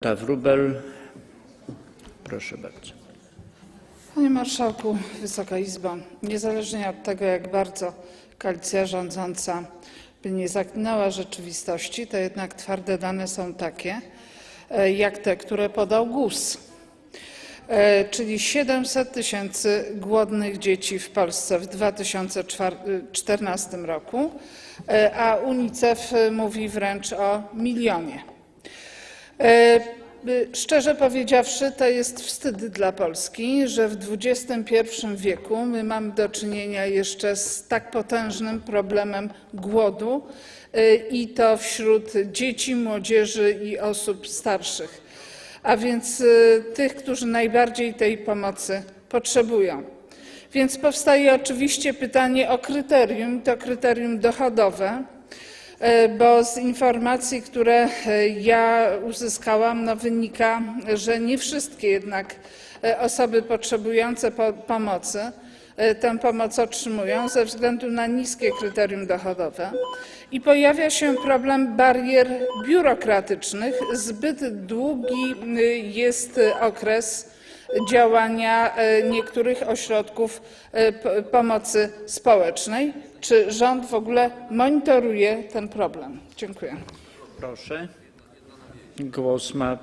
Ta Wróbel. Proszę bardzo. Panie Marszałku, Wysoka Izbo, niezależnie od tego, jak bardzo koalicja rządząca by nie zaklinała rzeczywistości, to jednak twarde dane są takie, e, jak te, które podał GUS. E, Czyli 700 tysięcy głodnych dzieci w Polsce w 2014 roku, e, a UNICEF mówi wręcz o milionie. E, Szczerze powiedziawszy, to jest wstyd dla Polski, że w XXI wieku my mamy do czynienia jeszcze z tak potężnym problemem głodu y, i to wśród dzieci, młodzieży i osób starszych, a więc y, tych, którzy najbardziej tej pomocy potrzebują. Więc powstaje oczywiście pytanie o kryterium, to kryterium dochodowe. E, bo z informacji, które e, ja uzyskałam, no wynika, że nie wszystkie jednak e, osoby potrzebujące po pomocy tę pomoc otrzymują ze względu na niskie kryterium dochodowe. I pojawia się problem barier biurokratycznych. Zbyt długi jest okres działania niektórych ośrodków pomocy społecznej. Czy rząd w ogóle monitoruje ten problem? Dziękuję. Proszę. Głos ma